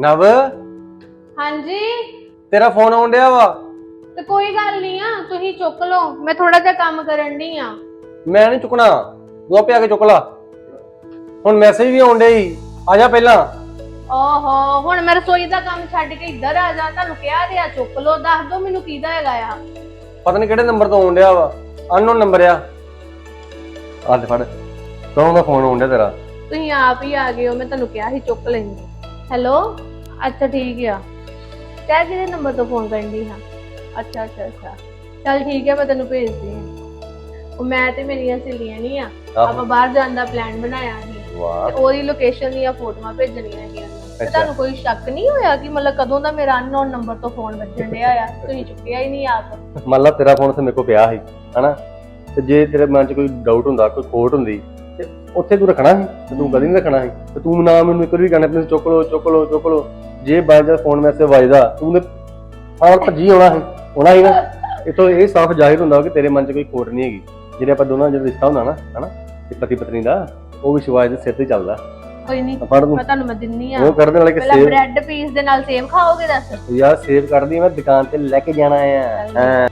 ਨਵ? ਹਾਂਜੀ? ਤੇਰਾ ਫੋਨ ਆਉਣ ਡਿਆ ਵਾ? ਤੇ ਕੋਈ ਗੱਲ ਨਹੀਂ ਆ ਤੁਸੀਂ ਚੁੱਕ ਲਓ। ਮੈਂ ਥੋੜਾ ਜਿਹਾ ਕੰਮ ਕਰਨ ਦੀ ਆ। ਮੈਂ ਨਹੀਂ ਚੁੱਕਣਾ। ਤੂੰ ਆਪੇ ਆ ਕੇ ਚੁੱਕ ਲਾ। ਹੁਣ ਮੈਸੇਜ ਵੀ ਆਉਣ ਡਿਆ ਈ ਆ ਜਾ ਪਹਿਲਾਂ। ਓਹੋ ਹੁਣ ਮੈਂ ਰਸੋਈ ਦਾ ਕੰਮ ਛੱਡ ਕੇ ਇੱਧਰ ਆ ਜਾ। ਤੁਹਾਨੂੰ ਕਿਹਾ ਤੇ ਆ ਚੁੱਕ ਲਓ। ਦੱਸ ਦਿਓ ਮੈਨੂੰ ਕਿਹਦਾ ਹੈਗਾ ਆ। ਪਤਾ ਨਹੀਂ ਕਿਹੜੇ ਨੰਬਰ ਤੋਂ ਆਉਣ ਡਿਆ ਵਾ। ਅਨਨੋਨ ਨੰਬਰ ਆ। ਆ ਲੈ ਫੜ। ਕੌਣ ਦਾ ਫੋਨ ਆਉਣ ਡਿਆ ਤੇਰਾ? ਤੁਸੀਂ ਆਪ ਹੀ ਆ ਗਏ ਹੋ ਮੈਂ ਤੁਹਾਨੂੰ ਕਿਹਾ ਸੀ ਚੁੱਕ ਲੈਂਦੀ। ਹੈਲੋ? ਅੱਛਾ ਠੀਕ ਆ। ਕਹਿ ਕਿਹਦੇ ਨੰਬਰ ਤੋਂ ਫੋਨ ਕਰਨ ਦੀ ਹਾਂ? ਅੱਛਾ ਅੱਛਾ ਅੱਛਾ। ਚੱਲ ਠੀਕ ਹੈ ਮੈਂ ਤੈਨੂੰ ਭੇਜਦੀ ਹਾਂ। ਉਹ ਮੈਂ ਤੇ ਮੇਰੀਆਂ ਸਹੇਲੀਆਂ ਨਹੀਂ ਆ। ਆਪਾਂ ਬਾਹਰ ਜਾਣ ਦਾ ਪਲਾਨ ਬਣਾਇਆ ਸੀ। ਵਾਹ। ਤੇ ਉਹਦੀ ਲੋਕੇਸ਼ਨ ਦੀਆਂ ਫੋਟੋਆਂ ਭੇਜਣੀਆਂ ਹੈਗੀਆਂ। ਤੇ ਅੱਛਾ। ਤੁਹਾਨੂੰ ਕੋਈ ਸ਼ੱਕ ਨਹੀਂ ਹੋਇਆ ਕਿ ਮਤਲਬ ਕਦੋਂ ਦਾ ਮੇਰਾ ਅਨਨੋਨ ਨੰਬਰ ਤੋਂ ਫੋਨ ਵੱਜਣ ਡਿਆ ਆ? ਤੁਸੀਂ ਚੁੱਕਿਆ ਹੀ ਨਹੀਂ ਆਪ। ਮੰਨ ਲਾ ਤੇਰਾ ਫੋਨ ਤੇ ਮੇਰੇ ਕੋਲ ਪਿਆ ਸੀ ਹਨਾ? ਤੇ ਜੇ ਤੇਰੇ ਮਨ 'ਚ ਕੋਈ ਡਾਊਟ ਹੁੰਦਾ ਕੋਈ ਖੋਟ ਹੁੰਦੀ ਤੇ ਉੱਥੇ ਤੂੰ ਰੱਖਣਾ ਸੀ? ਤੇ ਤੂੰ ਕਦੀ ਨਹੀਂ ਰੱਖਣਾ ਸੀ? ਤੇ ਤੂੰ ਨਾ ਮੈਨੂੰ ਇੱਕ ਵਾਰੀ ਵੀ ਕਹਿਣਾ ਪਲੀਜ਼ ਚੁੱਕ ਲੋ ਚੁੱਕ ਲੋ ਚੁੱਕ ਲੋ ਜੇ ਜਦ ਫੋਨ ਮੈਸੇਜ ਵੱਜਦਾ ਤੂੰ ਨੇ ਆਹ ਭੱਜੀ ਆਉਣਾ ਆਉਣਾ ਸੀ ਨਾ ਇਤੋਂ ਇਹ ਸਾਫ਼ ਜ਼ਾਹਿਰ ਹੁੰਦਾ ਕਿ ਤੇਰੇ ਮਨ 'ਚ ਕੋਈ ਖੋਟ ਨਹੀਂ ਹੈਗੀ। ਜਿਹੜੇ ਆਪਾਂ ਦੋਨਾਂ ਦਾ ਰਿਸ਼ਤਾ ਹੁੰਦਾ ਨਾ ਹਨਾ ਤੇ ਪਤੀ ਪਤਨੀ ਦਾ ਉਹ ਵਿਸ਼ਵਾਸ ਦੇ ਸਿਰ ਤੇ ਚੱਲਦਾ। ਕੋਈ ਨਹੀਂ ਫੜ ਮੈਂ ਤੁਹਾਨੂੰ ਮੈਂ ਦਿੰਨੀ ਆ। ਉਹ ਕਰਦੇ ਨਾਲੇ ਕਿ ਪਹਿਲਾਂ ਸੇਵ ਬ੍ਰੈਡ ਪੀਸ ਦੇ ਨਾਲ ਸੇਬ ਖਾਓਗੇ ਦੱਸ? ਯਾਰ ਸੇਵ ਕੱਢਦੀ ਮੈਂ ਦੁਕਾਨ ਤੇ ਲੈ ਕੇ ਜਾਣਾ ਆ। ਹਾਂ।